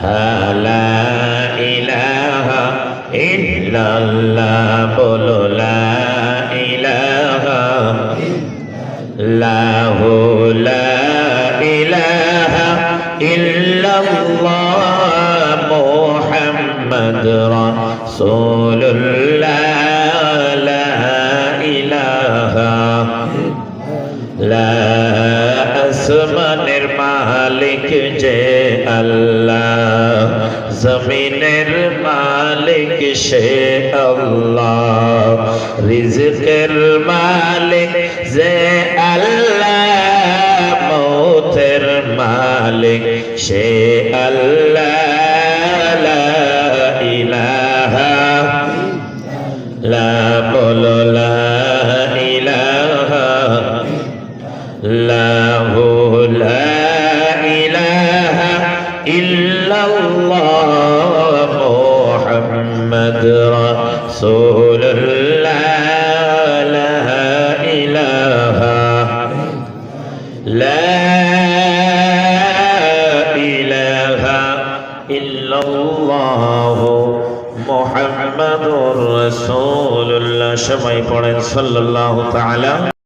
লা ইলাহা ইল্লাল্লাহ বলো লা ইলাহা লাহু লা ইলাহা ইল্লাল্লাহ মুহাম্মদ রাসূলুল্লাহ লা ইলাহা লা আসমানের মালিক যে আল্লাহ জমিনের মালিক সে আল্লাহ। রিজকের মালিক যে আল্লাহ। মৌথের মালিক সে আল্লাহ। ইলাহা ইল্লাল্লাহ। رسول الله لا إله. لا إله إلا الله محمد رسول الله. شمعي قرن صلى الله تعالى